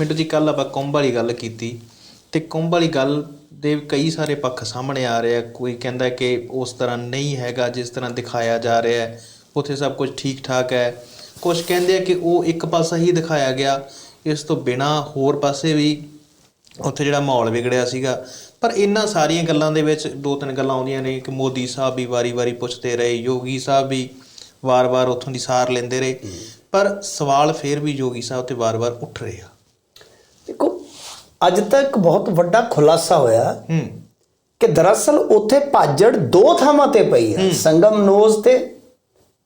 ਮਿੰਟੂ ਜੀ ਕੱਲ ਆਪਾਂ ਕੁੰਭ ਵਾਲੀ ਗੱਲ ਕੀਤੀ ਤੇ ਕੁੰਭ ਵਾਲੀ ਗੱਲ ਦੇ ਕਈ ਸਾਰੇ ਪੱਖ ਸਾਹਮਣੇ ਆ ਰਹੇ ਆ। ਕੋਈ ਕਹਿੰਦਾ ਕਿ ਉਸ ਤਰ੍ਹਾਂ ਨਹੀਂ ਹੈਗਾ ਜਿਸ ਤਰ੍ਹਾਂ ਦਿਖਾਇਆ ਜਾ ਰਿਹਾ ਹੈ ਉੱਥੇ ਸਭ ਕੁਝ ਠੀਕ ਠਾਕ ਹੈ। ਕੁਝ ਕਹਿੰਦੇ ਆ ਕਿ ਉਹ ਇੱਕ ਪਾਸਾ ਹੀ ਦਿਖਾਇਆ ਗਿਆ ਇਸ ਤੋਂ ਬਿਨਾ ਹੋਰ ਪਾਸੇ ਵੀ ਉੱਥੇ ਜਿਹੜਾ ਮਾਹੌਲ ਵਿਗੜਿਆ ਸੀਗਾ। ਪਰ ਇਹਨਾਂ ਸਾਰੀਆਂ ਗੱਲਾਂ ਦੇ ਵਿੱਚ ਦੋ ਤਿੰਨ ਗੱਲਾਂ ਆਉਂਦੀਆਂ ਨੇ ਕਿ ਮੋਦੀ ਸਾਹਿਬ ਵੀ ਵਾਰੀ-ਵਾਰੀ ਪੁੱਛਦੇ ਰਹੇ ਯੋਗੀ ਸਾਹਿਬ ਵੀ ਵਾਰ-ਵਾਰ ਉੱਥੋਂ ਦੀ ਸਾਰ ਲੈਂਦੇ ਰਹੇ। ਪਰ ਸਵਾਲ ਫੇਰ ਵੀ ਯੋਗੀ ਸਾਹਿਬ ਤੇ ਵਾਰ-ਵਾਰ ਉੱਠ ਰਹੇ ਆ। ਅੱਜ ਤੱਕ ਬਹੁਤ ਵੱਡਾ ਖੁਲਾਸਾ ਹੋਇਆ ਹੂੰ। ਕਿ ਦਰਅਸਲ ਉੱਥੇ ਭਾਜੜ ਦੋ ਥਾਵਾਂ ਤੇ ਪਈ ਹੈ। ਸੰਗਮ ਨੋਜ਼ ਤੇ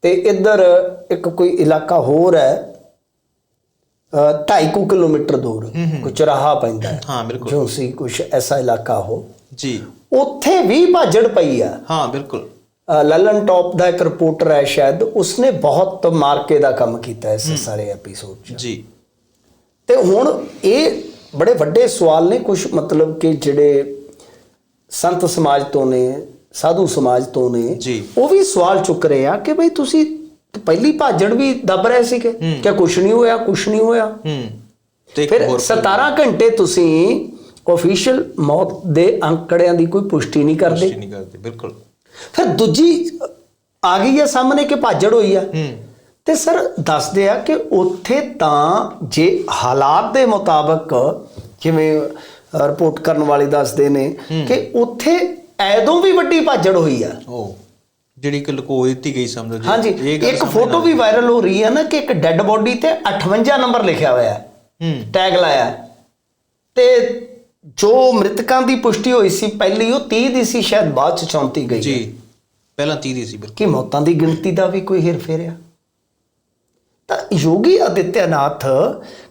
ਤੇ ਇੱਧਰ ਇੱਕ ਕੋਈ ਇਲਾਕਾ ਹੋਰ ਹੈ 2.5 ਕਿਲੋਮੀਟਰ ਦੂਰ ਕੋਈ ਚਰਾਹਾ ਪੈਂਦਾ ਹੈ। ਹਾਂ ਬਿਲਕੁਲ। ਜੋ ਸੀ ਕੁਝ ਐਸਾ ਇਲਾਕਾ ਹੋ। ਜੀ। ਉੱਥੇ ਵੀ ਭਾਜੜ ਪਈ ਆ ਹਾਂ ਬਿਲਕੁਲ। ਲਲਨ ਟੌਪ ਦਾ ਇੱਕ ਰਿਪੋਰਟਰ ਹੈ ਸ਼ਾਇਦ ਉਸਨੇ ਬਹੁਤ ਮਾਰਕੇ ਦਾ ਕੰਮ ਕੀਤਾ ਇਸ ਸਾਰੇ ਐਪੀਸੋਡ 'ਚ। ਜੀ। ਤੇ ਹੁਣ ਇਹ ਬੜੇ ਵੱਡੇ ਸਵਾਲ ਨੇ ਕੁਝ ਮਤਲਬ ਕਿ ਜਿਹੜੇ ਸੰਤ ਸਮਾਜ ਤੋਂ ਨੇ ਸਾਧੂ ਸਮਾਜ ਤੋਂ ਨੇ। ਉਹ ਵੀ ਸਵਾਲ ਚੁੱਕ ਰਹੇ ਆ ਕਿ ਭਈ ਤੁਸੀਂ ਪਹਿਲੀ ਭਾਜੜ ਵੀ ਦੱਬ ਰਹੇ ਸੀਗੇ ਕਿ ਕੁਝ ਨਹੀਂ ਹੋਇਆ ਕੁਝ ਨਹੀਂ ਹੋਇਆ। ਹੂੰ। ਤੇ ਇੱਕ ਫਿਰ ਹੋਰ 17 ਘੰਟੇ ਤੁਸੀਂ ਆਫੀਸ਼ੀਅਲ ਮੌਤ ਦੇ ਅੰਕੜਿਆਂ ਦੀ ਕੋਈ ਪੁਸ਼ਟੀ ਨਹੀਂ ਕਰਦੇ। ਪੁਸ਼ਟੀ ਨਹੀਂ ਕਰਦੇ ਬਿਲਕੁਲ। ਫਿਰ ਦੂਜੀ ਆ ਗਈ ਹੈ ਸਾਹਮਣੇ ਕਿ ਭਾਜੜ ਹੋਈ ਆ। ਹੂੰ। ਤੇ ਸਰ ਦੱਸਦੇ ਆ ਕਿ ਉੱਥੇ ਤਾਂ ਜੇ ਹਾਲਾਤ ਦੇ ਮੁਤਾਬਕ ਜਿਵੇਂ ਰਿਪੋਰਟ ਕਰਨ ਵਾਲੇ ਦੱਸਦੇ ਨੇ ਕਿ ਉੱਥੇ ਐਦੋਂ ਵੀ ਵੱਡੀ ਭਾਜੜ ਹੋਈ ਆ। ਉਹ ਜਿਹੜੀ ਕਿ ਲੁਕੋ ਦਿੱਤੀ ਗਈ ਸਮਝੋ ਜੀ ਹਾਂਜੀ ਇੱਕ ਫੋਟੋ ਵੀ ਵਾਇਰਲ ਹੋ ਰਹੀ ਹੈ ਨਾ ਕਿ ਇੱਕ ਡੈੱਡ ਬੋਡੀ ਤੇ 58 ਨੰਬਰ ਲਿਖਿਆ ਹੋਇਆ। ਹੈ। ਹੂੰ ਟੈਗ ਲਾਇਆ। ਤੇ ਜੋ ਮ੍ਰਿਤਕਾਂ ਦੀ ਪੁਸ਼ਟੀ ਹੋਈ ਸੀ ਪਹਿਲੀ ਉਹ 30 ਦੀ ਸੀ ਸ਼ਾਇਦ ਬਾਅਦ ਚ 34 ਗਈ ਜੀ। ਪਹਿਲਾਂ 30 ਦੀ ਸੀ ਬਿਲਕੁਲ। ਕਿ ਮੌਤਾਂ ਦੀ ਗਿਣਤੀ ਦਾ ਵੀ ਕੋਈ ਹਿਰ ਫੇਰਿਆ ਤਾਂ ਯੋਗੀ ਆਦਿੱਤਿਆਨਾਥ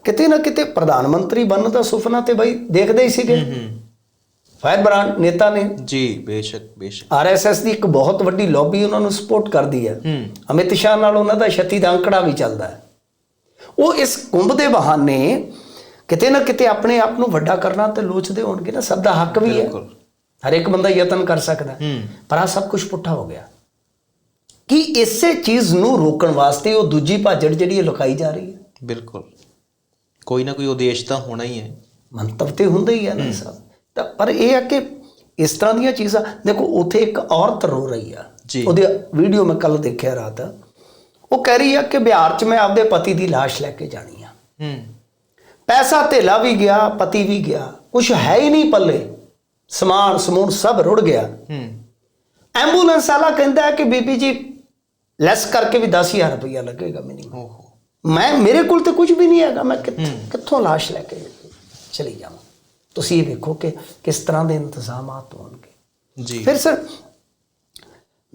ਕਿਤੇ ਨਾ ਕਿਤੇ ਪ੍ਰਧਾਨ ਮੰਤਰੀ ਬਣਨ ਦਾ ਸੁਪਨਾ ਤੇ ਬਈ ਦੇਖਦੇ ਹੀ ਸੀਗੇ। ਫਾਇਰ ਬ੍ਰਾਂਡ ਨੇਤਾ ਨੇ। ਜੀ ਬੇਸ਼ੱਕ ਬੇਸ਼ੱਕ। ਆਰਐਸਐਸ ਦੀ ਇੱਕ ਬਹੁਤ ਵੱਡੀ ਲੌਬੀ ਉਹਨਾਂ ਨੂੰ ਸਪੋਰਟ ਕਰਦੀ ਹੈ। ਅਮਿਤ ਸ਼ਾਹ ਨਾਲ ਉਹਨਾਂ ਦਾ ਛੱਤੀ ਦਾ ਅੰਕੜਾ ਵੀ ਚੱਲਦਾ ਹੈ। ਉਹ ਇਸ ਕੁੰਭ ਦੇ ਬਹਾਨੇ ਕਿਤੇ ਨਾ ਕਿਤੇ ਆਪਣੇ ਆਪ ਨੂੰ ਵੱਡਾ ਕਰਨਾ ਤੇ ਲੋਚਦੇ ਹੋਣਗੇ ਨਾ। ਸਭ ਦਾ ਹੱਕ ਵੀ ਹੈ। ਹਰ ਇੱਕ ਬੰਦਾ ਯਤਨ ਕਰ ਸਕਦਾ ਪਰ ਆ ਸਭ ਕੁਝ ਪੁੱਠਾ ਹੋ ਗਿਆ। ਕਿ ਇਸੇ ਚੀਜ਼ ਨੂੰ ਰੋਕਣ ਵਾਸਤੇ ਉਹ ਦੂਜੀ ਭਾਜੜ ਜਿਹੜੀ ਹੈ ਲੁਕਾਈ ਜਾ ਰਹੀ ਹੈ। ਬਿਲਕੁਲ। ਕੋਈ ਨਾ ਕੋਈ ਉਦੇਸ਼ ਤਾਂ ਹੋਣਾ ਹੀ ਹੈ। ਮੰਤਵ ਤੇ ਹੁੰਦਾ ਹੀ ਹੈ ਨਾ ਸਭ। ਤਾਂ ਪਰ ਇਹ ਹੈ ਕਿ ਇਸ ਤਰ੍ਹਾਂ ਦੀਆਂ ਚੀਜ਼ਾਂ ਦੇਖੋ ਉੱਥੇ ਇੱਕ ਔਰਤ ਰੋ ਰਹੀ ਆ। ਜੀ। ਉਹਦੀ ਵੀਡੀਓ ਮੈਂ ਕੱਲ ਦੇਖਿਆ ਰਾਤ। ਉਹ ਕਹਿ ਰਹੀ ਆ ਕਿ ਬਿਹਾਰ 'ਚ ਮੈਂ ਆਪਦੇ ਪਤੀ ਦੀ ਲਾਸ਼ ਲੈ ਕੇ ਜਾਣੀ ਆ। ਹੂੰ। ਪੈਸਾ ਧੇਲਾ ਵੀ ਗਿਆ ਪਤੀ ਵੀ ਗਿਆ। ਕੁਝ ਹੈ ਹੀ ਨਹੀਂ ਪੱਲੇ। ਸਮਾਨ ਸਮੂਨ ਸਭ ਰੁੜ ਗਿਆ। ਹੂੰ। ਐਂਬੂਲੈਂਸ ਵਾਲਾ ਕਹਿੰਦਾ ਹੈ ਕਿ ਬੀਬੀ ਜੀ ਲੈਸ ਕਰਕੇ ਵੀ 10000 ਰੁਪਇਆ ਲੱਗੇਗਾ ਮਿਨੀਮਮ ਓਹੋ ਮੈਂ ਮੇਰੇ ਕੋਲ ਤੇ ਕੁਝ ਵੀ ਨਹੀਂ ਹੈਗਾ। ਮੈਂ ਕਿੱਥੋਂ ਲਾਸ਼ ਲੈ ਕੇ ਚਲੀ ਜਾਵਾਂ? ਤੁਸੀਂ ਇਹ ਵੇਖੋ ਕਿ ਕਿਸ ਤਰ੍ਹਾਂ ਦੇ ਇੰਤਜ਼ਾਮਾਤ ਹੋਣਗੇ। ਜੀ। ਫਿਰ ਸਰ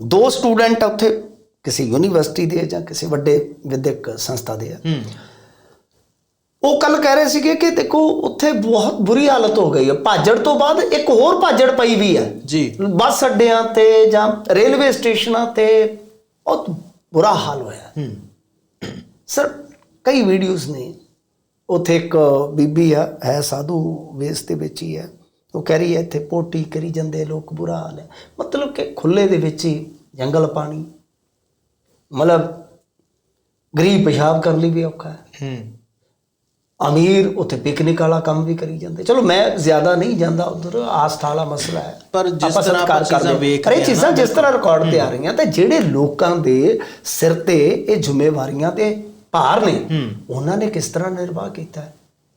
ਦੋ ਸਟੂਡੈਂਟ ਉੱਥੇ ਕਿਸੇ ਯੂਨੀਵਰਸਿਟੀ ਦੇ ਜਾਂ ਕਿਸੇ ਵੱਡੇ ਵਿਦਿਅਕ ਸੰਸਥਾ ਦੇ ਆ। ਹੂੰ। ਉਹ ਕੱਲ ਕਹਿ ਰਹੇ ਸੀਗੇ ਕਿ ਦੇਖੋ ਉੱਥੇ ਬਹੁਤ ਬੁਰੀ ਹਾਲਤ ਹੋ ਗਈ ਹੈ ਭਾਜੜ ਤੋਂ ਬਾਅਦ ਇੱਕ ਹੋਰ ਭਾਜੜ ਪਈ ਵੀ ਹੈ ਜੀ। ਬੱਸ ਅੱਡਿਆਂ ਤੇ ਜਾਂ ਰੇਲਵੇ ਸਟੇਸ਼ਨਾਂ ਤੇ ਬਹੁਤ ਬੁਰਾ ਹਾਲ ਹੋਇਆ ਸਰ ਕਈ ਵੀਡੀਓਜ਼ ਨੇ ਉੱਥੇ ਇੱਕ ਬੀਬੀ ਆ ਹੈ ਸਾਧੂ ਵੇਸ ਦੇ ਵਿੱਚ ਹੀ ਹੈ ਉਹ ਕਹਿ ਰਹੀ ਹੈ ਇੱਥੇ ਪੋਟੀ ਕਰੀ ਜਾਂਦੇ ਲੋਕ ਬੁਰਾ ਹਾਲ ਹੈ ਮਤਲਬ ਕਿ ਖੁੱਲੇ ਦੇ ਵਿੱਚ ਹੀ ਜੰਗਲ ਪਾਣੀ ਮਤਲਬ ਗਰੀਬ ਪਿਸ਼ਾਬ ਕਰਨ ਲਈ ਵੀ ਔਖਾ ਹੂੰ ਅਮੀਰ ਉੱਥੇ ਪਿਕਨਿਕ ਵਾਲਾ ਕੰਮ ਵੀ ਕਰੀ ਜਾਂਦੇ। ਚਲੋ ਮੈਂ ਜ਼ਿਆਦਾ ਨਹੀਂ ਜਾਂਦਾ ਉਧਰ ਆਸਥਾ ਵਾਲਾ ਮਸਲਾ ਹੈ। ਪਰ ਜਿਸ ਤਰ੍ਹਾਂ ਆਪਾਂ ਚੀਜ਼ਾਂ। ਵੇਖ ਰਹੇ ਹਾਂ ਚੀਜ਼ਾਂ ਜਿਸ ਤਰ੍ਹਾਂ ਰਿਕਾਰਡ ਤੇ ਆ ਰਹੀਆਂ ਤੇ ਜਿਹੜੇ ਲੋਕਾਂ ਦੇ ਸਿਰ ਤੇ ਇਹ ਜ਼ਿੰਮੇਵਾਰੀਆਂ ਤੇ ਭਾਰ ਨੇ ਉਹਨਾਂ ਨੇ ਕਿਸ ਤਰ੍ਹਾਂ ਨਿਰਵਾਹ ਕੀਤਾ ਹੈ?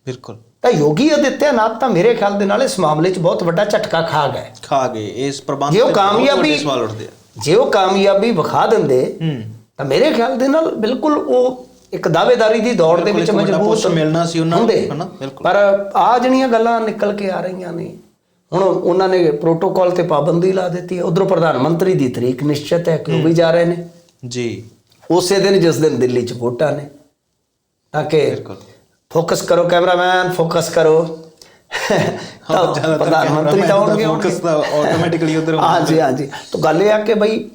ਬਿਲਕੁਲ। ਤਾਂ ਯੋਗੀ ਆਦਿੱਤਿਆਨਾਥ ਤਾਂ ਮੇਰੇ ਖਿਆਲ ਦੇ ਨਾਲ ਇਸ ਮਾਮਲੇ 'ਚ ਬਹੁਤ ਵੱਡਾ ਝਟਕਾ ਖਾ ਗਏ। ਖਾ ਗਏ ਇਸ ਪ੍ਰਬੰਧ ਜੇ ਉਹ ਕਾਮਯਾਬੀ ਜੇ ਉਹ ਕਾਮਯਾਬੀ ਵਿਖਾ ਦਿੰਦੇ ਤਾਂ ਮੇਰੇ ਖਿਆਲ ਦੇ ਨਾਲ ਬਿਲਕੁਲ ਉਹ ਇੱਕ ਦਾਅਵੇਦਾਰੀ ਦੀ ਦੌੜ ਦੇ ਵਿੱਚ ਮਜ਼ਬੂਤ ਮਿਲਣਾ ਸੀ ਉਹਨਾਂ ਨੂੰ। ਹਨਾ? ਬਿਲਕੁਲ। ਪਰ ਆ ਜਿਹੜੀਆਂ ਗੱਲਾਂ ਨਿਕਲ ਕੇ ਆ ਰਹੀਆਂ ਨੇ ਹੁਣ ਉਹਨਾਂ ਨੇ ਪ੍ਰੋਟੋਕਾਲ ਤੇ ਪਾਬੰਦੀ ਲਾ ਦਿੱਤੀ ਹੈ। ਉਧਰੋਂ ਪ੍ਰਧਾਨ ਮੰਤਰੀ ਦੀ ਤਰੀਕ ਨਿਸ਼ਚਿਤ ਹੈ ਕਿ ਉਹ ਵੀ ਜਾ ਰਹੇ ਨੇ। ਜੀ। ਉਸੇ ਦਿਨ ਜਿਸ ਦਿਨ ਦਿੱਲੀ 'ਚ ਵੋਟਾਂ ਨੇ ਤਾਂ ਕਿ ਫੋਕਸ ਕਰੋ ਕੈਮਰਾਮੈਨ ਫੋਕਸ ਕਰੋ। ਪ੍ਰਧਾਨ ਮੰਤਰੀ ਤਾਂ ਹੋਣਗੇ ਦਾ focus ਤਾਂ automatically ਉੱਧਰ ਹਾਂਜੀ ਹਾਂਜੀ। ਤਾਂ ਗੱਲ ਇਹ ਆ ਕਿ ਬਈ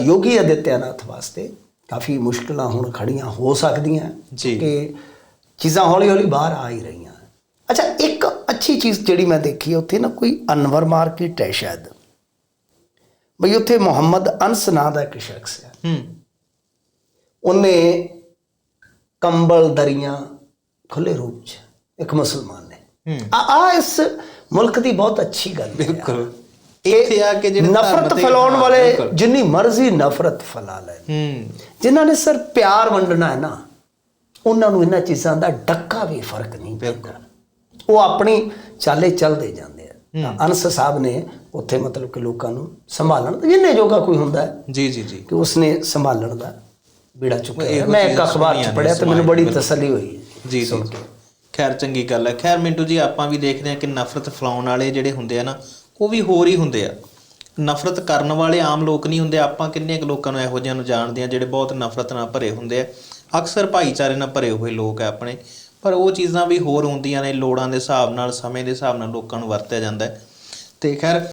ਯੋਗੀ ਆਦਿੱਤਿਆਨਾਥ ਵਾਸਤੇ ਕਾਫੀ ਮੁਸ਼ਕਲਾਂ ਹੁਣ ਖੜੀਆਂ ਹੋ ਸਕਦੀਆਂ। ਕਿ ਚੀਜ਼ਾਂ ਹੌਲੀ ਹੌਲੀ ਬਾਹਰ ਆ ਹੀ ਰਹੀਆਂ। ਅੱਛਾ ਇੱਕ ਅੱਛੀ ਚੀਜ਼ ਜਿਹੜੀ ਮੈਂ ਦੇਖੀ ਉੱਥੇ ਨਾ ਕੋਈ ਅਨਵਰ ਮਾਰਕੀਟ ਹੈ ਸ਼ਾਇਦ। ਬਈ ਉੱਥੇ ਮੁਹੰਮਦ ਅਨਸ ਨਾਂ ਦਾ ਇੱਕ ਸ਼ਖਸ ਹੈ। ਹੂੰ। ਉਹਨੇ ਕੰਬਲ ਦਰੀਆਂ ਖੁੱਲੇ ਰੂਪ ਚ ਇੱਕ ਮੁਸਲਮਾਨ ਨੇ। ਆ ਆ ਇਸ ਮੁਲਕ ਦੀ ਬਹੁਤ ਅੱਛੀ ਗੱਲ ਹੈ। ਬਿਲਕੁਲ। ਇੱਥੇ ਆ ਕੇ ਜਿਹੜੇ ਨਫ਼ਰਤ ਫੈਲਾਉਣ ਵਾਲੇ। ਜਿੰਨੀ ਮਰਜ਼ੀ ਨਫ਼ਰਤ ਫੈਲਾ ਲੈਣ ਜਿਨ੍ਹਾਂ ਨੇ ਸਰ ਪਿਆਰ ਵੰਡਣਾ ਹੈ ਨਾ ਉਹਨਾਂ ਨੂੰ ਇਹਨਾਂ ਚੀਜ਼ਾਂ ਦਾ ਡੱਕਾ ਵੀ ਫ਼ਰਕ ਨਹੀਂ ਪੈਂਦਾ। ਉਹ ਆਪਣੀ ਚਾਲੇ ਚੱਲਦੇ ਜਾਂਦੇ ਆ। ਅਨਸ ਸਾਹਿਬ ਨੇ ਉੱਥੇ ਮਤਲਬ ਕਿ ਲੋਕਾਂ ਨੂੰ ਸੰਭਾਲਣ ਜਿੰਨੇ ਜੋਗਾ ਕੋਈ ਹੁੰਦਾ ਹੈ ਜੀ ਜੀ ਜੀ। ਕਿ ਉਸਨੇ ਸੰਭਾਲਣ ਦਾ ਬੀੜਾ ਚੁੱਕਿਆ। ਮੈਂ ਇੱਕ ਅਖਬਾਰ ਚ ਪੜਿਆ ਤੇ ਮੈਨੂੰ ਬੜੀ। ਤਸੱਲੀ ਹੋਈ ਜੀ ਜੀ ਜੀ। ਖੈਰ ਚੰਗੀ ਗੱਲ ਹੈ। ਖੈਰ ਮਿੰਟੂ ਜੀ ਆਪਾਂ ਵੀ ਦੇਖਦੇ ਹਾਂ ਕਿ ਨਫ਼ਰਤ ਫੈਲਾਉਣ ਵਾਲੇ ਜਿਹੜੇ ਹੁੰਦੇ ਆ ਨਾ ਉਹ ਵੀ ਹੋਰ ਹੀ ਹੁੰਦੇ ਆ। ਨਫ਼ਰਤ ਕਰਨ ਵਾਲੇ ਆਮ ਲੋਕ ਨਹੀਂ ਹੁੰਦੇ। ਆਪਾਂ ਕਿੰਨੇ ਕੁ ਲੋਕਾਂ ਨੂੰ ਇਹੋ ਜਿਹਿਆਂ ਨੂੰ ਜਾਣਦੇ ਆ, ਜਿਹੜੇ ਬਹੁਤ ਨਫ਼ਰਤ ਨਾਲ ਭਰੇ ਹੁੰਦੇ ਆ। ਅਕਸਰ ਭਾਈਚਾਰੇ ਨਾਲ ਭਰੇ ਹੋਏ ਲੋਕ ਆ ਆਪਣੇ। ਪਰ ਉਹ ਚੀਜ਼ਾਂ ਵੀ ਹੋਰ ਹੁੰਦੀਆਂ ਨੇ। ਲੋੜਾਂ ਦੇ ਹਿਸਾਬ ਨਾਲ, ਸਮੇਂ ਦੇ ਹਿਸਾਬ ਨਾਲ ਲੋਕਾਂ ਨੂੰ ਵਰਤਿਆ ਜਾਂਦਾ ਹੈ। ਤੇ ਖੈਰ